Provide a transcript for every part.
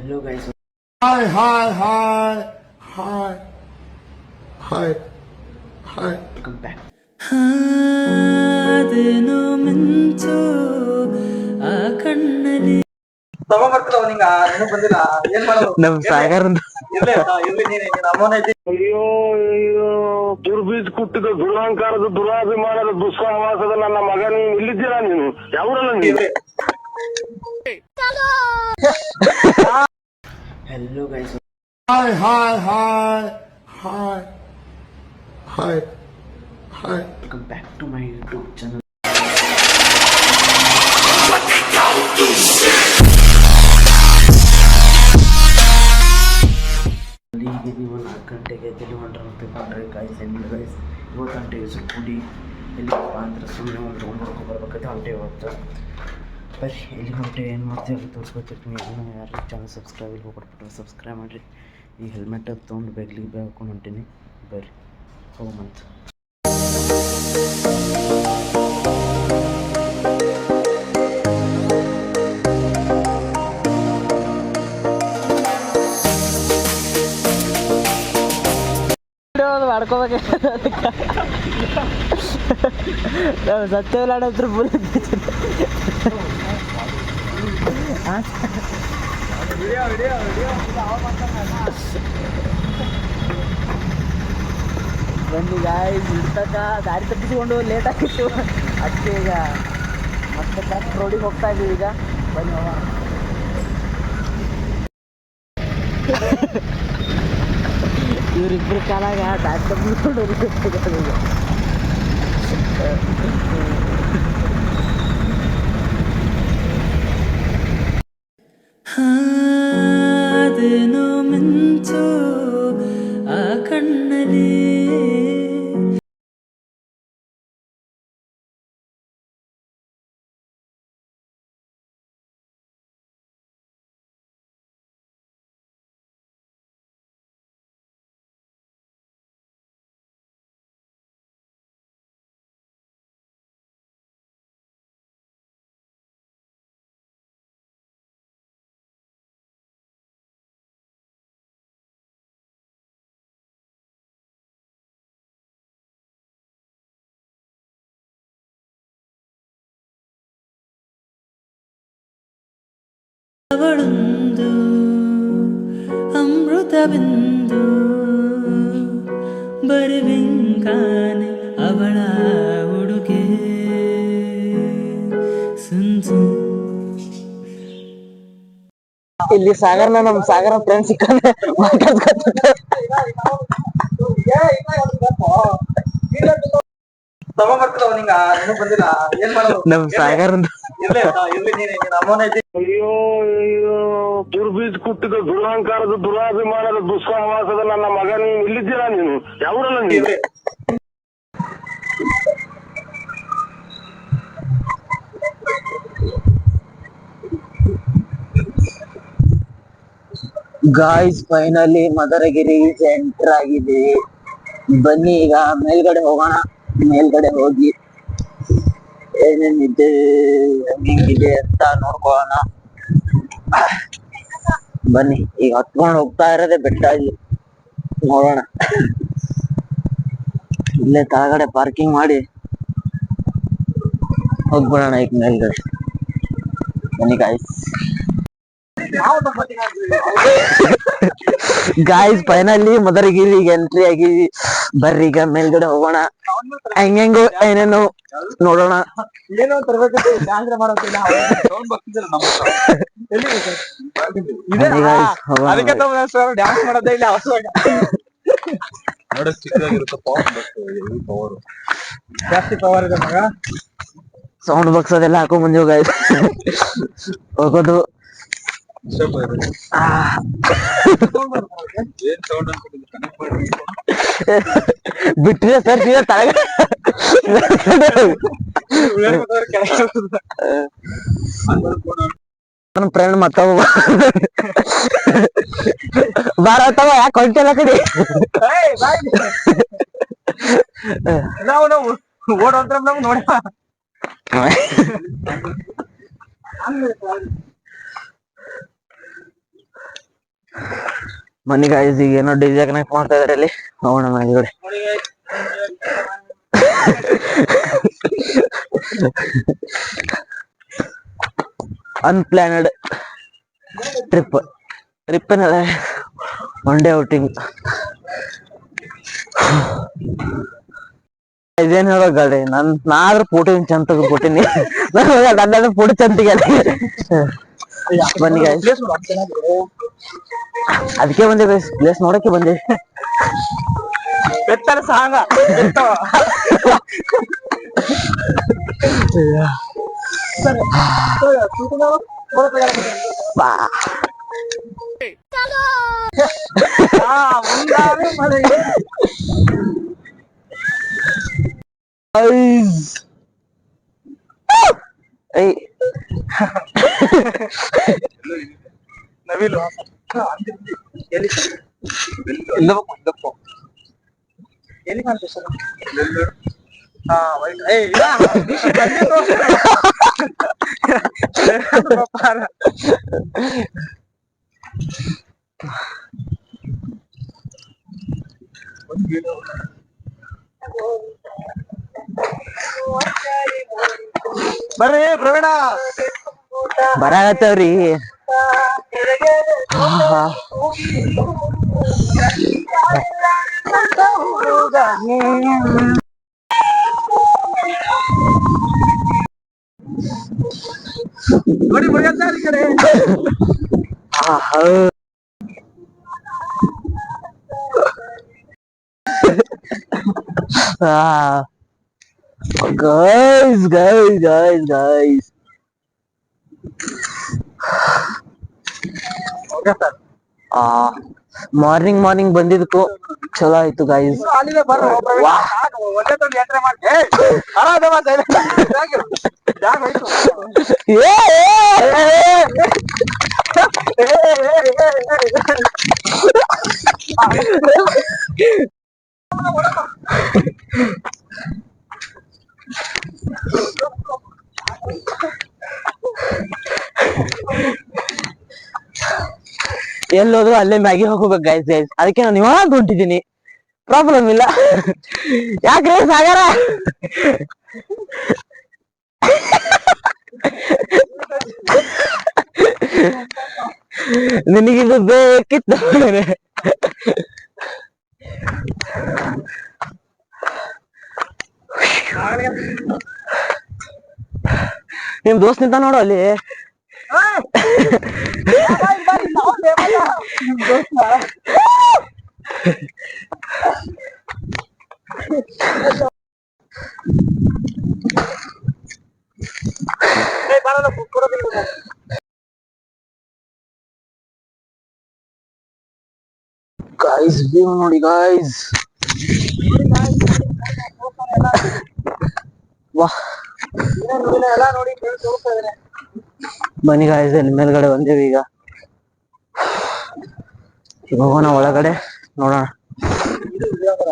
Hello guys, Hi, hi, hi, hi, hi, hi. welcome back. ಅದೇನೋ ಮಿಂಚು ಆ ಕಣ್ಣಲ್ಲಿ ತಗೊಂಬರ್ತಿಲ್ಲ ನಿಂಗ ಬಂದಿಲ್ಲ. ಏನ್ ಮಾಡೋದು? ನಮ್ ಸಾಗರ್ ಇರ್ಲಿ ಆಯ್ತಾ? ಇರ್ಲಿ ನೀನ್? ನೀನ್ ಅಮ್ಮನ ಐತಿ. ಅಯ್ಯೋ ಅಯ್ಯೋ ದುರ್ಬೀಜ ಕುಟ್ಟಿದ ದುರಹಂಕಾರದ ದುರಾಭಿಮಾನದ ದುಸ್ಸಹವಾಸದ ನನ್ನ ಮಗ ನೀನು ಇಲ್ಲಿದ್ದೀರಾ ನೀನು? ಯಾವ್ರಲ್ಲ ನೀನು? Hello guys, Hi, hi, hi, hi, hi, hi. welcome back to my YouTube channel. ಈಗ ನೀವು ನಾಲ್ಕು ಗಂಟೆಗೆ ಎಲ್ಲಿ ಹೊಂಟ್ರೆ ಅಂತ ತಿಳ್ಕೊಂಡ್ರೆ ಗಾಯ್ಸ್ ಏನಿಲ್ಲ ಗೈಸ್ ಇವತ್ತು ಗಂಟೆಗೆ ಸ್ವಲ್ಪ ಕುಡಿ ಎಲ್ಲಿಪ್ಪ ಅಂದ್ರೆ ಸುಮ್ಮನೆ ಒಂದು ತೊಗೊಂಡ್ಬರ್ಕೊ ಬರ್ಬೇಕಂತ ಹೊಂಟೆ ಇವತ್ತು ಬರ್ರಿ ಇಲ್ಲಿ ನೋಡ್ರಿ ಏನು ಮಾಡ್ತೀವಿ ಅಂತ ತೋರಿಸ್ಕೊತಿರ್ತೀನಿ ಇನ್ನೂ ಯಾರು ಚಾನಲ್ ಸಬ್ಸ್ಕ್ರೈಬ್ ಇಲ್ಲಿ ಹೋಗ್ಬಿಟ್ಬಿಟ್ರೆ ಸಬ್ಸ್ಕ್ರೈಬ್ ಮಾಡಿರಿ. ಈ ಹೆಲ್ಮೆಟ್ ತೊಗೊಂಡು ಬೆಗ್ಲಿಗೆ ಬೇಗ ಹಾಕೊಂಡು ಹೊಂಟೀನಿ. ಬರ್ರಿ ಮಾಡ್ಕೋಬೇಕು ನಾವು ಸತ್ಯವಿಲ್ಲ ಫುಲ್ ಬನ್ನಿ ಗಾಯ್ಸ್ ಗಾಡಿ ದಾರಿ ತಪ್ಪಿಸ್ಕೊಂಡು ಲೇಟ್ ಆಗಿತ್ತು. ಅಷ್ಟೇ ಈಗ ಮತ್ತೆ ಕರೆಕ್ಟ್ ರೋಡಿಗೆ ಹೋಗ್ತಾ ಇದ್ದೀವಿ ಈಗ. ಬನ್ನಿ ಹೋಗೋಣ. ಇವರಿಬ್ಬರು ಕಾಲಾಗ ದಾರಿ ತಪ್ಪಿಸ್ಕೊಂಡು ಹೋಗ್ತಾ ಈಗ. ಅವಳೊಂದು ಅಮೃತ ಬಿಂದು ಬರುವೆಂಗಾನೆ ಅವಳ ಉಡುಗೆ. ಸುಂದು. ಇಲ್ಲಿ ಸಾಗರ್ನ ನಮ್ ಸಾಗರ ಫ್ರೆಂಡ್ ಸಿಕ್ಕಂದ್ರೆ ಮಾಡೋದು? ನಮ್ ಸಾಗರ್ ಅಯ್ಯೋ ಅಯ್ಯೋ ದುರ್ಬೀಜ್ ಕುಟ್ಟಿದ ದುರಹಂಕಾರದ ದುರಾಭಿಮಾನದ ದುಸ್ಸಹವಾಸದ ನನ್ನ ಮಗ ನೀನು ಇಲ್ಲಿದ್ದೀರಾ ನೀನು? ಯಾವ್ರಲ್ಲ ನೀನು? ಇರ್ಲಿ ಗಾಯ್ಸ್ ಫೈನಲಿ ಮದರಗಿರಿ ಎಂಟರ್ ಆಗಿದೆ. ಬನ್ನಿ ಈಗ ಮೇಲ್ಗಡೆ ಹೋಗೋಣ. ಮೇಲ್ಗಡೆ ಹೋಗಿ. ಏನೇನಿದೆ ಹೆಂಗಿದೆ ಅಂತ ನೋಡ್ಕೊಳ್ಳೋಣ. ಬನ್ನಿ, ಈಗ ಹತ್ಕೊಂಡು ಹೋಗ್ತಾ ಇರೋದೇ ಬೆಟ್ಟ ನೋಡೋಣ. ಇಲ್ಲೇ ಕೆಳಗಡೆ ಪಾರ್ಕಿಂಗ್ ಮಾಡಿ ಹೋಗ್ಬಿಡೋಣ ಈಗ ಮೇಲ್ಗಡೆ. ಬನ್ನಿ ಗಾಯ್ಸ್ ಗಾಯ್ಸ್ ಫೈನಲಿ ಈಗ ಎಂಟ್ರಿ ಆಗಿ ಬರ್ರಿ, ಈಗ ಮೇಲ್ಗಡೆ ಹೋಗೋಣ. ಹೆಂಗೆಂಗೋ ಏನೇನು ನೋಡೋಣ ಏನೋ ತರ್ಬೇಕಂತ ಗಾಂಗ್ರೆ ಮಾಡೋಕಿಲ್ಲ ತಗೊಂಡ್ ಬರ್ತಿದ್ರು ನಮ್ಮ ಬನ್ನಿ guys, ಹೋಗೋಣ. ಅದಕ್ಕೆ ಡ್ಯಾನ್ಸ್ ಮಾಡೋದೇ ಇಲ್ಲ ಹೊಸವಾಗ ಜಾಸ್ತಿ ಪವರ್ ಇದೆ ಮಗ ಸೌಂಡ್ ಬಾಕ್ಸ್ ಅದೆಲ್ಲ ಹಾಕೊಂಡ್ ಬಂದಿವ್ ಗಾಯ್ಸ್ ಹೋಗೋದು ಬಿಟ್ರೆ ಸರ್ ಸೀದಾ ತಳಗ ನನ್ನ ಫ್ರೆಂಡ್ ಮತ್ತವ ಬಾರತ್ತವ ಯಾಕೆ ಹೊಂಟಲ್ಲ ಕಡೆ? ನಾವು ನಾವು ಓಡೋದ್ರ ನಮ್ಗೆ ನೋಡಿ ಮನಿ ಗಾಯ್ಸ್ ಈಗ ಏನೋ ಡಿಜೆ ಕನೆಕ್ಟ್ ಮಾಡ್ತಾ ಇದಾರೆ ಅಲ್ಲಿ. ನೋಡೋಣ ಮೇಲ್ಗಡೆ ಅನ್ಪ್ಲಾನಡ್ ಟ್ರಿಪ್ ಟ್ರಿಪ್ ಏನದ? ಒನ್ ಡೇ ಔಟಿಂಗ್ ಇದೇನ್ ಹೇಳೋಗಲ್ರಿ ನನ್ ನಾದ್ರ ಫೋಟೋ ಚಂದ ಕೊಟ್ಟಿನಿ. ನನ್ನ ಫೋಟೋ ತೆಗಿಯಲ್ಲ. ಬನ್ನಿ guys. ಅದಕ್ಕೆ ಬಂದೆ ಪ್ಲೇಸ್ ನೋಡಕ್ಕೆ ಬಂದೆ. ಬೆತ್ತಲ ಸಾಂಗ ಬಾ. Guys. நவீல் இந்த பக்கம் இந்த பக்கம். எலிஃபான் ಸರ್ ಹಾ ವೈಟ್ ಏ ಇಲ್ಲ ಬರ್ರಿ ಪ್ರವೀಣ ಬರಾಕತ್ತವ್ರಿ ಆಹಾ. ನೋಡಿ ಮುರಿಯತ್ತ ಈ ಕಡೆ ಆಹಾ. Ah. Guys, guys, guys, guys. ಆ ಮಾರ್ನಿಂಗ್ ಮಾರ್ನಿಂಗ್ ಬಂದಿದ್ದಕ್ಕೂ ಚಲೋ ಆಯ್ತು ಗೈಸ್ ಏ ಎಲ್ಲೋದ್ರು ಅಲ್ಲೇ ಮ್ಯಾಗಿ ಹೋಗ್ಬೇಕು ಗೈಸ್ ಗೈಸ್ ಅದಕ್ಕೆ ನಾನು ಇವಾಗ ಹೊಂಟಿದ್ದೀನಿ ಪ್ರಾಬ್ಲಮ್ ಇಲ್ಲ. ಯಾಕ್ರಿ ಸಾಗರ? ನಿನಗಿದು ಬೇಕಿತ್ತು ನಿಮ್ ದೋಸ್ತ್ ನಿಂತ ನೋಡು ಅಲ್ಲಿ. ಗಾಯ್ಸ್ ವ್ಯೂ ನೋಡಿ ಗಾಯ್ಸ್ ವಾಹ್ ಬನ್ನಿ ಗಾಯ್ಸ್ ಮೇಲ್ಗಡೆ ಬಂದೇವಿ ಈಗ. ಹೋಗೋಣ ಒಳಗಡೆ ನೋಡೋಣ. ಇದು ವಿಜಯನಗರ.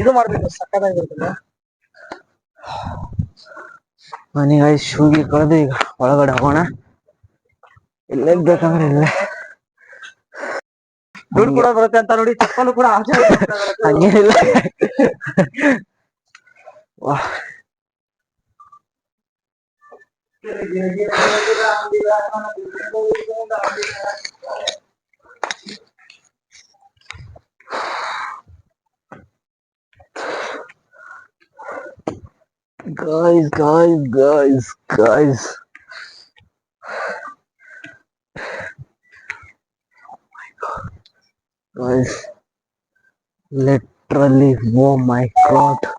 ಇದು ಮಾಡ್ಬೇಕು ಸಕ್ಕದಾಗಿರ್ತದೆ ಬನ್ನಿ ಗಾಯ್ಸ್ ಶೂಗೆ ಕಳೆದು ಈಗ ಒಳಗಡೆ ಹೋಗೋಣ. ಇಲ್ಲೇ ಬೇಕಂದ್ರೆ ಇಲ್ಲೇ. ದುಡ್ಡು ಕೂಡ ಬರುತ್ತೆ ಅಂತ ನೋಡಿ ಚಪ್ಪಲು ಕೂಡ ಆಚೆ ಬರುತ್ತೆ. ಹಂಗೇನಿಲ್ಲ. ವಾಹ್ guys guys guys guys Oh my god. guys literally oh my god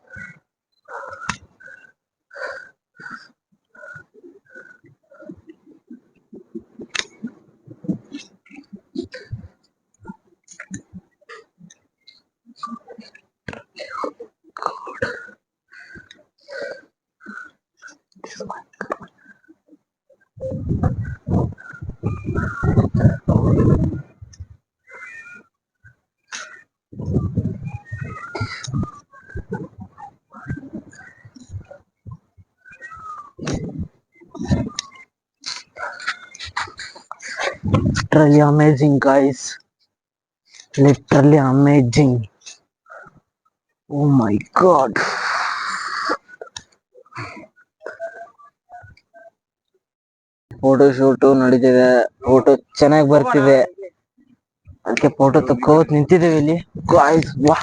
literally amazing guys. Literally amazing oh my god photo shoot ನಡೀತಿದೆ. ಫೋಟೋ ಚೆನ್ನಾಗಿ ಬರ್ತಿದೆ. ಅದಕ್ಕೆ ಫೋಟೋ ತಕ್ಕೋತ್ ನಿಂತಿದ್ದೇವೆ ಇಲ್ಲಿ. ಗಾಯ್ಸ್ ವಾ.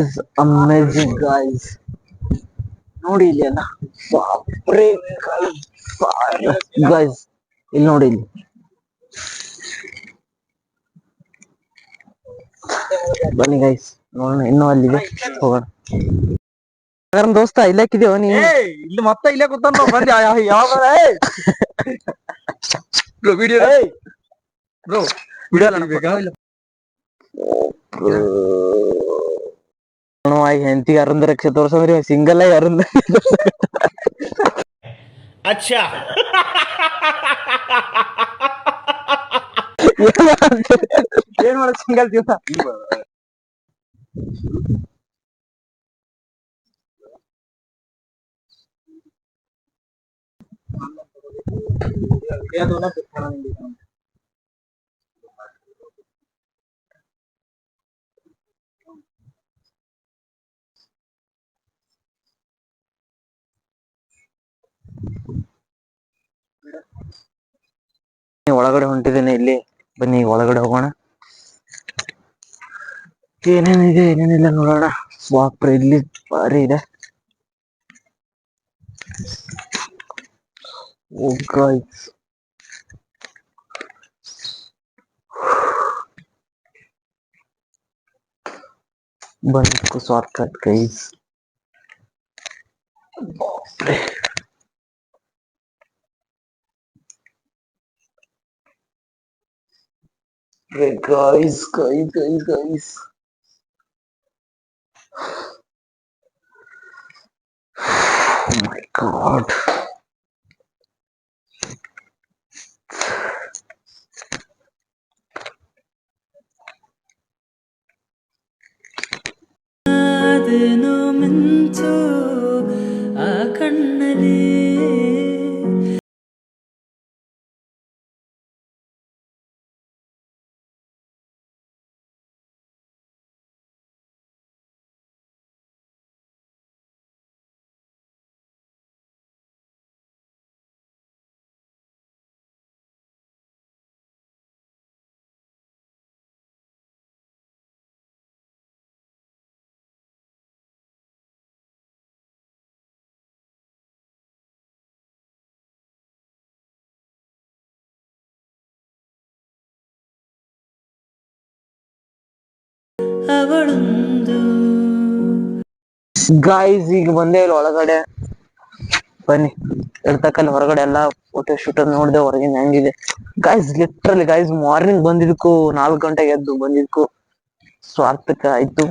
ಇಸ್ ಅಮೇಜಿಂಗ್ ಗಾಯ್ಸ್ ನೋಡಿ ಇಲ್ಲಿ ಅಲ್ಲ. ಗಾಯ್ಸ್ ಇಲ್ಲಿ ನೋಡಿ ಇಲ್ಲಿ ಬನ್ನಿ ಗೈಸ್ ನೋಡೋಣ ಇನ್ನೂ ಅಲ್ಲಿದೆ ಹೋಗೋಣ ಹಾಗಾದ್ರೆ ದೋಸ್ತ ಇಲ್ಲಕ್ಕಿದೆಯೋ ನೀ ಇಲ್ಲಿ ಮತ್ತೆ ಇಲ್ಲೇ ಕೂತಾನ ಬಂದಿ ಯಾವಾಗ ವಿಡಿಯೋ ಬ್ರೋ ವಿಡಿಯೋ ಆಗಿ ಹೆಂಡತಿಗೆ ಅರಂದ ರಕ್ಷೆ ತೋರ್ಸಂದ್ರಿ ಸಿಂಗಲ್ ಆಗಿ ಅರಂದ ಏನ್ ಮಾಡೋದು ಸಿಂಗಲ್ ಜೀವನ ಒಳಗಡೆ ಹೊಂಟಿದ್ದೇನೆ, ಇಲ್ಲಿ ಬನ್ನಿ ಒಳಗಡೆ ಹೋಗೋಣ. ಏನೇನಿದೆ, ಏನೇನಿಲ್ಲ ನೋಡೋಣ. ಬಾಪ್ರೆ ಇಲ್ಲಿ ಭಾರಿ ಇದೆ. Oh guys ಬಂದಿಕ್ಕು short Right, guys, guys, guys, guys. Oh my god. ಅವಳೊಂದು. ಗಾಯ್ಸ್ ಈಗ ಬಂದೇ ಇಲ್ಲ ಒಳಗಡೆ. ಬನ್ನಿ ಇರ್ತಕ್ಕಲ್ಲಿ ಹೊರಗಡೆ ಎಲ್ಲ ಫೋಟೋ ಶೂಟ್ ನೋಡಿದೆ ಹೊರಗಿನ ಹೆಂಗಿದೆ. ಗಾಯ್ಸ್ ಲಿಟ್ರಲಿ ಗಾಯ್ಸ್ ಮಾರ್ನಿಂಗ್ ಬಂದಿದ್ಕು, ನಾಲ್ಕು ಗಂಟೆಗೆ ಎದ್ದು ಬಂದಿದ್ಕು. ಸ್ವಾರ್ಥಕ ಆಯ್ತು.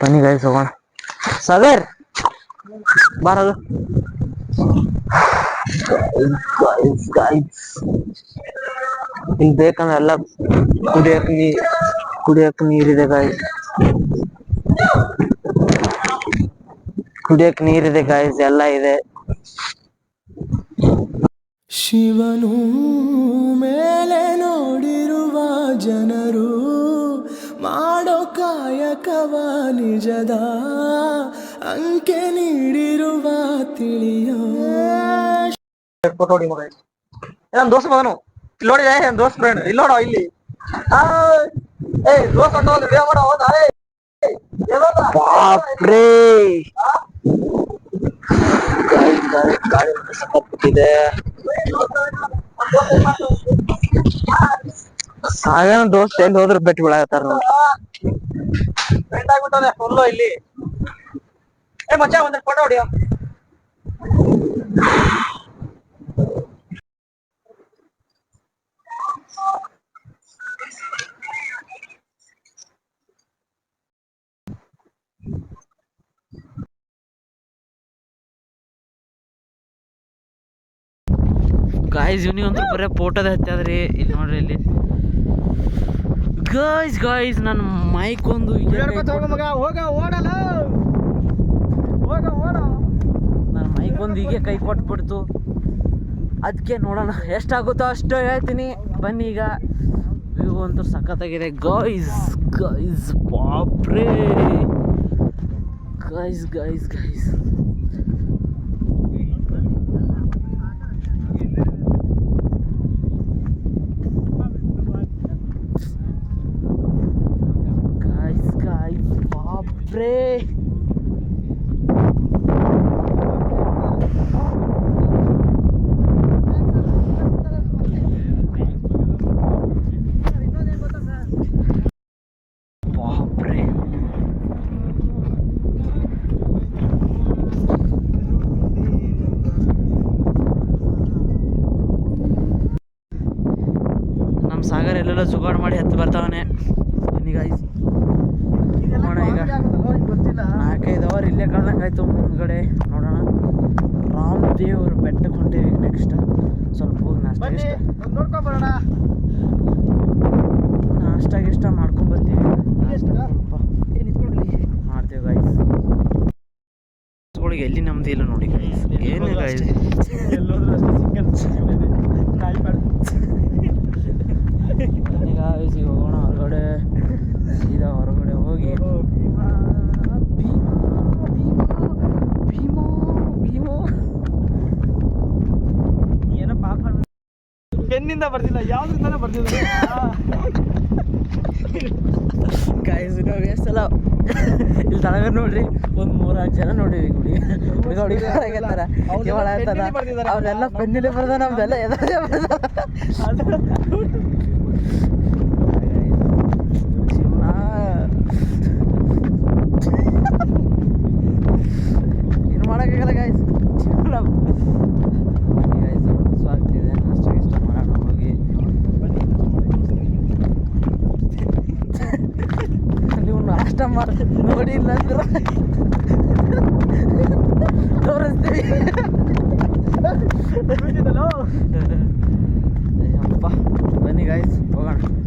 ಬನ್ನಿ ಗಾಯ್ಸ್ ಹೋಗೋಣ. ಸಾಗರ್ ಬಾರದು Guys, guys, ಇಲ್ಲಿ ಬೇಕಂದ್ರೆ ಎಲ್ಲ ಕುಡಿಯಕ್ ನೀ ಕುಡಿಯಕ್ ನೀರಿದೆ ಗಾಯ್ಸ್ ಕುಡಿಯಕ್ ನೀರಿದೆ ಗಾಯ್ಸ್ ಎಲ್ಲ ಇದೆ. ಶಿವನು ಮೇಲೆ ನೋಡಿರುವ ಜನರು ಮಾಡೋ ಕಾಯಕವ ನಿಜದ ಅಂಕೆ ನೀಡಿರುವ ತಿಳಿಯೋ ಹೊಡಿ ಮಗ ನಮ್ ದೋಸ್ತ ಮಗನು ಇಲ್ಲಿ ನೋಡಿದೆ ನಮ್ ದೋಸ್ತ ಫ್ರೆಂಡ್ ಇಲ್ಲಿ ನೋಡೋ ಇಲ್ಲಿ ಏ ದೋಸ್ತ ಮಾಡೋ, ಹೌದಾ? ಬಾಪ್ರೇ ಗಾಳಿ ಗಾಳಿ ಸಖತ್ತಿದೆ ಸಾಗರ ದೋಸ್ತ ಎಲ್ಲಿ ಹೋದ್ರು ಬೆಟ್ಟ ಬೀಳಾಕತ್ತಾರ ನೋಡ್ರಿ ಫ್ರೆಂಡ್ ಆಗ್ಬಿಟ್ಟವ್ನೆ ಫುಲ್ಲು ಇಲ್ಲಿ. ಏ ಮಚ್ಚ ಒಂದ್ ಫೋಟೋ ಹೊಡಿಯೋ. ಗಾಯ್ಸ್ ಇವ್ನಿಗೆ ಅಂತೂ ಬರೀ ಫೋಟೋದ ಹತ್ತದ್ರಿ ಇಲ್ಲಿ ನೋಡ್ರಿ ಇಲ್ಲಿ. ಗೈಸ್ ಗೈಸ್ ನನ್ನ ಮೈಕ್ ಒಂದು ನನ್ನ ಮೈಕ್ ಒಂದು ಹೀಗೆ ಕೈ ಕೊಟ್ಬಿಡ್ತು. ಅದಕ್ಕೆ ನೋಡೋಣ ಎಷ್ಟಾಗುತ್ತೋ ಅಷ್ಟು ಹೇಳ್ತೀನಿ. ಬನ್ನಿ ಈಗ. ವ್ಯೂ ಅಂತೂ ಸಖತ್ತಾಗಿದೆ. Guys guys ಬಾಪ್ರೇ. Guys guys guys guys guys ಬಾಪ್ರೇ ಬಾಪ್ರೇ ನಮ್ಮ ಸಾಗರ್ ಎಲ್ಲೆಲ್ಲ ಜುಗಾಡ್ ಮಾಡಿ ಹತ್ತು ಬರ್ತಾವನೆ ಈಗ ನೋಡೋಣ ಈಗ ಗೊತ್ತಿಲ್ಲ ನಾಲ್ಕೈದು ಅವರ್ ಇಲ್ಲೇ ಕಳ್ದಂಗಾಯ್ತು ನೋಡೋಣ. ರಾಮ್ ರಾಮದೇವ್ರ ಬೆಟ್ಟಕ್ಕೆ ಹೊಂಟೇವಿ ನೆಕ್ಸ್ಟ್ ಸ್ವಲ್ಪ ಹೋಗಿ ನಾಷ್ಟ ಇಷ್ಟ. ನಾಷ್ಟ ಗಿಷ್ಟ ಮಾಡ್ಕೊಂಡ್ಬರ್ತೀವಿ ಮಾಡ್ತೀವಿ ಗೈಸ್ ಎಲ್ಲಿ ನಮ್ದು ಇಲ್ಲ ನೋಡಿ ಗೈಸ್ ಏನು ಗೈಸ್ ಈಗ ಹೋಗೋಣ ಹೊರಗಡೆ. ಸೀದಾ ಹೊರಗಡೆ ಹೋಗಿ. ಏನೋ ಪಾಪ ಪೆನ್ನಿಂದ ಬರ್ದಿಲ್ಲ ಯಾವ್ದ್ರಿಂದಾನೇ ಬರ್ದಿಲ್ಲ. ಗಾಯ್ಸ್ ನಾವು ಎಷ್ಟಲ್ಲ ಇಲ್ಲಿ ತಳಗ ನೋಡ್ರಿ ಒಂದು ಮೂರಾರು ಜನ ನೋಡಿರಿ ಗುಡಿ. ಹುಡುಗ ಹುಡುಗ ಆಗತ್ತಾರ ಅವ್ರೆಲ್ಲ ಇವಳ ಆಗ್ತಾರ ಪೆನ್ನಿಲ್ಲಿ ಪೆನ್ನಿಲೆ ಬರ್ದ ನಮ್ದೆಲ್ಲ ಎದರೇ ಬರ್ದ ಕಸ್ಟಮರ್ ನೋಡಿಲ್ಲ ಅಂದ್ರೆ ತೋರಿಸ್ತೀವಿ. ಅಯ್ಯಪ್ಪ. ಬನ್ನಿ ಗಾಯ್ಸ್ ಹೋಗೋಣ.